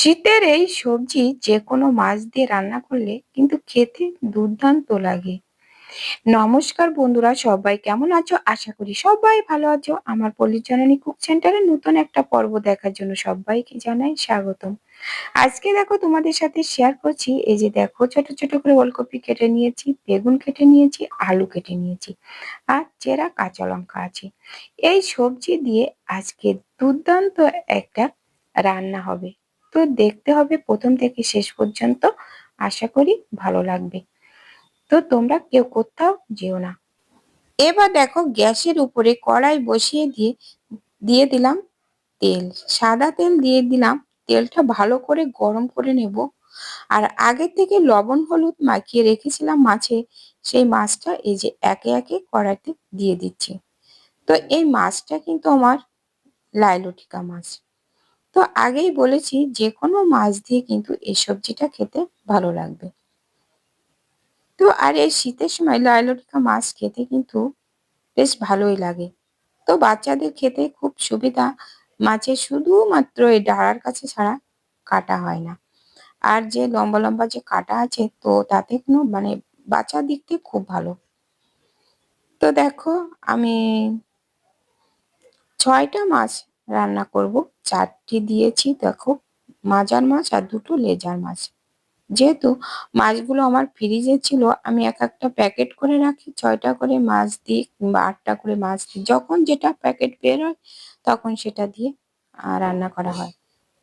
শীতের এই সবজি যে কোনো মাছ দিয়ে রান্না করলে কিন্তু খেতে দুর্দান্ত লাগে। নমস্কার বন্ধুরা, সবাই কেমন আছো? আশা করি সবাই ভালো আছো। আমার পল্লীজননী কুক সেন্টারে নতুন একটা পর্ব দেখার জন্য সবাইকে জানাই স্বাগতম। আজকে দেখো তোমাদের সাথে শেয়ার করছি। এই যে দেখো, ছোট ছোট করে ওলকপি কেটে নিয়েছি, বেগুন কেটে নিয়েছি, আলু কেটে নিয়েছি আর চেরা কাঁচা লঙ্কা আছে। এই সবজি দিয়ে আজকে দুর্দান্ত একটা রান্না হবে। তো দেখতে হবে প্রথম থেকে শেষ পর্যন্ত। আশা করি ভালো লাগবে। তো তোমরা কেউ কোথাও যেও না। এবার দেখো গ্যাসের উপরে কড়াই বসিয়ে দিয়ে দিয়ে দিলাম তেল। সাদা তেল দিয়ে দিলাম। তেলটা ভালো করে গরম করে নেব। আর আগে থেকে লবণ, হলুদ মাখিয়ে রেখেছিলাম মাছে। সেই মাছটা এই যে একে একে কড়াইতে দিয়ে দিচ্ছি। তো এই মাছটা কিন্তু আমার লাইলটিকা মাছ। তো আগেই বলেছি যে কোনো মাছ দিয়ে কিন্তু এই সবজিটা খেতে ভালো লাগবে। তো আর এই শীতের সময় লাইলটিকা মাছ খেতে কিন্তু বেশ ভালোই লাগে। তো বাচ্চাদের খেতে খুব সুবিধা মাছের শুধুমাত্র এই ডাড়ার কাছে ছাড়া কাটা হয় না। আর যে লম্বা লম্বা যে কাটা আছে, তো তাতে কোনো মানে বাচ্চার দিক থেকে খুব ভালো। তো দেখো, আমি ছয়টা মাছ রান্না করব। চারটি দিয়েছি, দেখো। মাজার মাছ আর দুটো লেজার মাছ। যেহেতু মাছগুলো আমার ফ্রিজে ছিল, আমি এক একটা প্যাকেট করে রাখি, ছয়টা করে মাছ দিই কিংবা আটটা করে মাছ দিই। যখন যেটা প্যাকেট বের হয়, তখন সেটা দিয়ে রান্না করা হয়।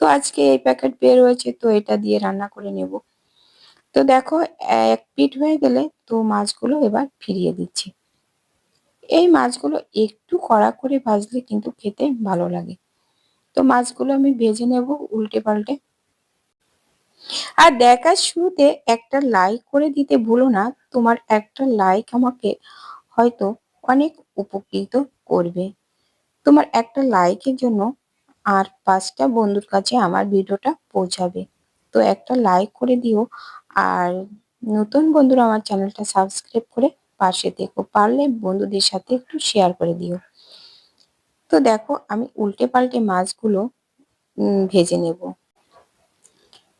তো আজকে এই প্যাকেট বের হয়েছে, তো এটা দিয়ে রান্না করে নেব। তো দেখো, এক পিঠ হয়ে গেলে তো মাছগুলো এবার ফিরিয়ে দিচ্ছি। এই মাছগুলো একটু কড়া করে ভাজলে কিন্তু খেতে ভালো লাগে। তো মাছগুলো আমি ভেজে নেব উল্টে পাল্টে। আর দেখার শুরুতে একটা লাইক করে দিতে ভুলো না, তোমার একটা লাইক আমাকে হয়তো অনেক উপকৃত করবে। তোমার একটা লাইকের জন্য আর পাঁচটা বন্ধুর কাছে আমার ভিডিওটা পৌঁছাবে। তো একটা লাইক করে দিও আর নতুন বন্ধুরা আমার চ্যানেলটা সাবস্ক্রাইব করে পাশে দেখো পারলে বন্ধুদের সাথে একটু শেয়ার করে দিও। তো দেখো, আমি উল্টে পাল্টে মাছগুলো ভেজে নেব।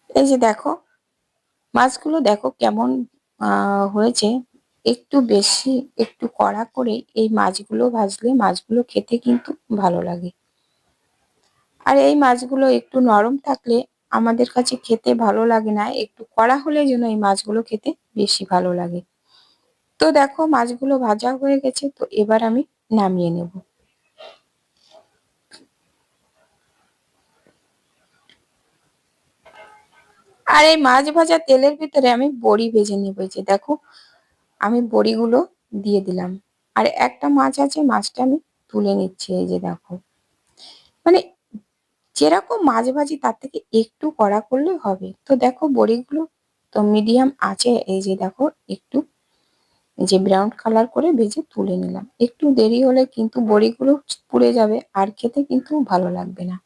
এই যে দেখো, মাছগুলো দেখো কেমন হয়েছে। একটু বেশি, একটু কড়া করে এই মাছগুলো ভাজলে মাছগুলো খেতে কিন্তু ভালো লাগে। আর এই মাছগুলো একটু নরম থাকলে আমাদের কাছে খেতে ভালো লাগে না। একটু কড়া হলে যেন এই মাছগুলো খেতে বেশি ভালো লাগে। তো দেখো, মাছগুলো ভাজা হয়ে গেছে, তো এবার আমি নামিয়ে নেব। আর এই মাছ ভাজা তেলের ভিতরে আমি বড়ি ভেজে নেব যে, দেখো। আমি বড়িগুলো দিয়ে দিলাম। আর একটা মাছ আছে, মাছটা আমি তুলে নিচ্ছি, এই যে দেখো। মানে যেরকম মাছ ভাজি, তার থেকে একটু কড়া করলে হবে। তো দেখো, বড়িগুলো তো মিডিয়াম আছে, এই যে দেখো, একটু যে ব্রাউন কালার করে ভেজে তুলে নিলাম। একটু দেরি হলে কিন্তু বড়িগুলো পুড়ে যাবে, আর খেতে কিন্তু ভালো লাগবে না।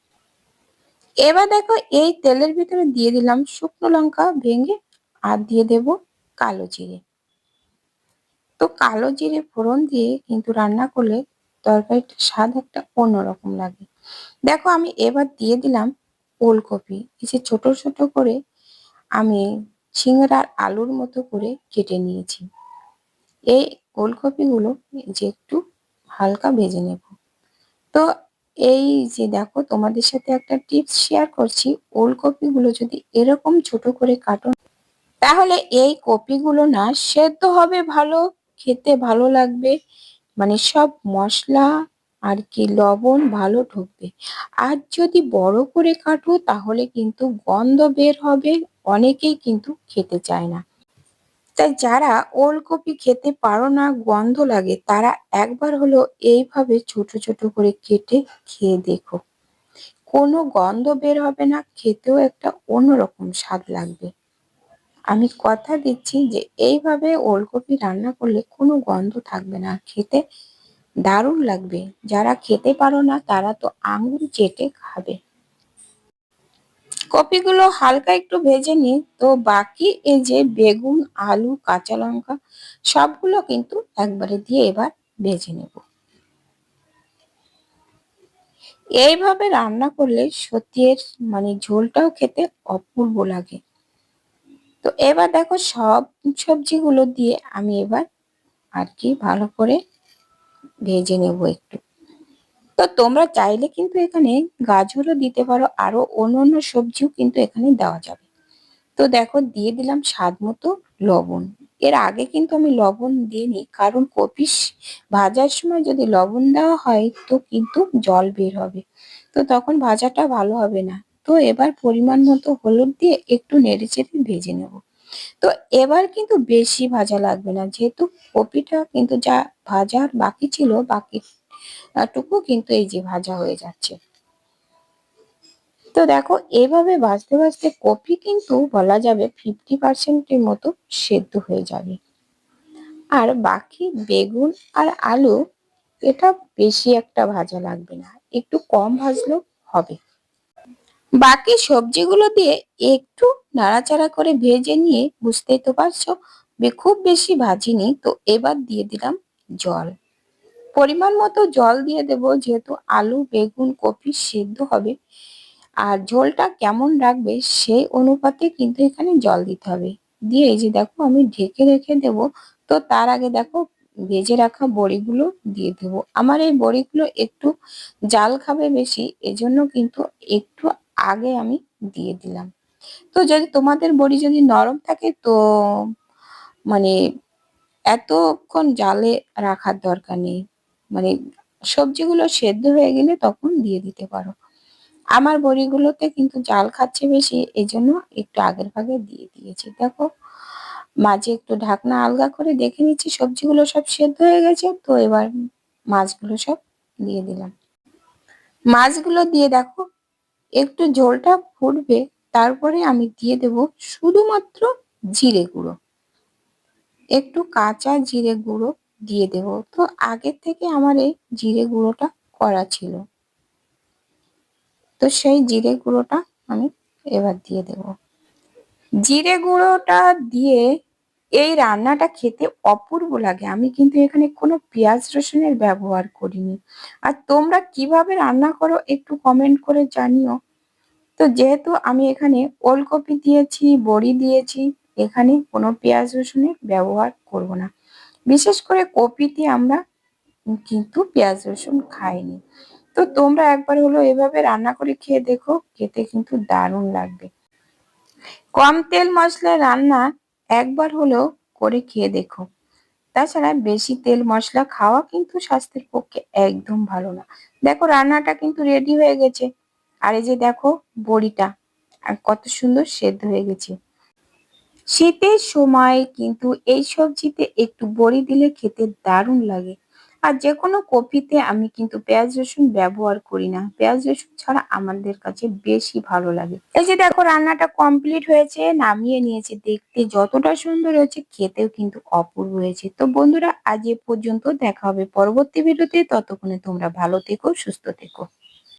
এবার দেখো এই তেলের ভিতরে দিয়ে দিলাম শুকনো লঙ্কা ভেঙে আর দিয়ে দেব কালো জিরে। তো কালো জিরে ফোড়ন দিয়ে কিন্তু রান্না করলে তরকারিটা স্বাদ একটা অন্যরকম লাগে। দেখো আমি এবার দিয়ে দিলাম ওলকপি। এই ছোট ছোট করে আমি সিঙ্গারার আলুর মতো করে কেটে নিয়েছি। এই ওলকপিগুলো যে একটু হালকা ভেজে নেব। তো এই যে দেখো, তোমাদের সাথে একটা টিপস শেয়ার করছি। ওলকপিগুলো যদি এরকম ছোট করে কাটো, তাহলে এই কপিগুলো না সেদ্ধ হবে ভালো, খেতে ভালো লাগবে। মানে সব মশলা আর কি লবণ ভালো ঢুকবে। আর যদি বড় করে কাটো, তাহলে কিন্তু গন্ধ বের হবে, অনেকেই কিন্তু খেতে চায় না। তাই যারা ওলকপি খেতে পারো না, গন্ধ লাগে, তারা একবার হলো এইভাবে ছোট ছোট করে কেটে খেয়ে দেখো। কোনো গন্ধ বের হবে না, খেতেও একটা অন্যরকম স্বাদ লাগবে। আমি কথা দিচ্ছি যে এইভাবে ওলকপি রান্না করলে কোনো গন্ধ থাকবে না, খেতে দারুণ লাগবে। যারা খেতে পারো না, তারা তো আঙুল চেটে খাবে। কপিগুলো হালকা একটু ভেজে নিই, তো বাকি এই যে বেগুন, আলু, কাঁচা লঙ্কা, সবগুলো কিন্তু একবারে দিয়ে এবার ভেজে নেব। এইভাবে রান্না করলে সত্যি এর মানে ঝোলটাও খেতে অপূর্ব লাগে। তো এবার দেখো সব সবজিগুলো দিয়ে আমি এবার আর কি ভালো করে ভেজে নেব একটু। তো তোমরা চাইলে কিন্তু এখানে গাজরও দিতে পারো, আরও অন্য অন্য সবজিও কিন্তু এখানে দেওয়া যাবে। তো দেখো, দিয়ে দিলাম স্বাদ মতো লবণ। এর আগে কিন্তু আমি লবণ দিইনি, কারণ কপি ভাজার সময় যদি লবণ দেওয়া হয় তো কিন্তু জল বের হবে। তো তখন ভাজাটা ভালো হবে না। তো এবার পরিমাণ মতো হলুদ দিয়ে একটু নেড়ে চেড়ে ভেজে নেব। তো এবার কিন্তু বেশি ভাজা লাগবে না, যেহেতু কপিটা কিন্তু যা ভাজার বাকি ছিল, বাকি টুকু কিন্তু এই যে ভাজা হয়ে যাচ্ছে। তো দেখো, এভাবে ভাজতে ভাজতে কপি কিন্তু বলা যাবে ফিফটি পার্সেন্টের মতো সেদ্ধ হয়ে যাবে। আর বাকি বেগুন আর আলু, এটা বেশি একটা ভাজা লাগবে না, একটু কম ভাজলেও হবে। বাকি সবজিগুলো দিয়ে একটু নাড়াচাড়া করে ভেজে নিয়ে, বুঝতেই তো পারছ খুব বেশি ভাজিনি, তো এবার দিয়ে দিলাম জল। পরিমাণ মতো জল দিয়ে দেব, যেহেতু আলু, বেগুন, কপি সেদ্ধ হবে। আর ঝোলটা কেমন রাখবে সেই অনুপাতে কিন্তু এখানে জল দিতে হবে। দিয়ে এই যে দেখো আমি ঢেকে রেখে দেব, তো তার আগে দেখো ভেজে রাখা বড়িগুলো দিয়ে দেবো। আমার এই বড়িগুলো একটু জাল খাবে বেশি, এজন্য কিন্তু একটু আগে আমি দিয়ে দিলাম। তো যদি তোমাদের বড়ি যদি নরম থাকে, তো মানে এতক্ষণ জালে রাখার দরকার নেই। মানে সবজিগুলো সেদ্ধ হয়ে গেলে তখন দিয়ে দিতে পারো। আমার বড়িগুলোতে কিন্তু জাল খাচ্ছে বেশি এই জন্য একটু আগের ভাগে দিয়ে দিয়েছি। দেখো, মাঝে একটু ঢাকনা আলগা করে দেখে নিচ্ছি সবজিগুলো সব সেদ্ধ হয়ে গেছে, তো এবার মাছগুলো সব দিয়ে দিলাম। মাছগুলো দিয়ে দেখো, একটু ঝোলটা ফুটবে, তারপরে আমি দিয়ে দেব শুধুমাত্র জিরে গুঁড়ো। একটু কাঁচা জিরে গুঁড়ো দিয়ে দেব। তো আগের থেকে আমার এই জিরে গুঁড়োটা করা ছিল। তো সেই জিরে গুঁড়োটা আমি এবার দিয়ে দেব। জিরে গুঁড়োটা দিয়ে এই রান্নাটা খেতে অপূর্ব লাগে। আমি কিন্তু এখানে কোনো পেঁয়াজ রসুনের ব্যবহার করিনি। আর তোমরা কীভাবে রান্না করো একটু কমেন্ট করে জানিও। তো যেহেতু আমি এখানে ওলকপি দিয়েছি, বড়ি দিয়েছি, এখানে কোনো পেঁয়াজ রসুনের ব্যবহার করব না। বিশেষ করে কপিতে আমরা কিন্তু পেঁয়াজ, রসুন খাইনি। তো তোমরা একবার হলো এভাবে রান্না করে খেয়ে দেখো, খেতে কিন্তু দারুণ লাগবে। কম তেল মশলা রান্না একবার হলেও করে খেয়ে দেখো। তাছাড়া বেশি তেল মশলা খাওয়া কিন্তু স্বাস্থ্যের পক্ষে একদম ভালো না। দেখো রান্নাটা কিন্তু রেডি হয়ে গেছে। আর এই যে দেখো বড়িটা, আর কত সুন্দর সেদ্ধ হয়ে গেছে। শীতের সময় কিন্তু এই সবজিতে একটু বড়ি দিলে খেতে দারুণ লাগে। আর যে কোনো কপিতে আমি কিন্তু পেঁয়াজ রসুন ব্যবহার করি না। পেঁয়াজ রসুন ছাড়া আমাদের কাছে বেশি ভালো লাগে। এই যে দেখো রান্নাটা কমপ্লিট হয়েছে, নামিয়ে নিয়েছে। দেখতে যতটা সুন্দর হয়েছে, খেতেও কিন্তু অপূর্ব হয়েছে। তো বন্ধুরা, আজ এ পর্যন্ত দেখা হবে পরবর্তী ভিডিওতে। ততক্ষণে তোমরা ভালো থেকো, সুস্থ থেকো।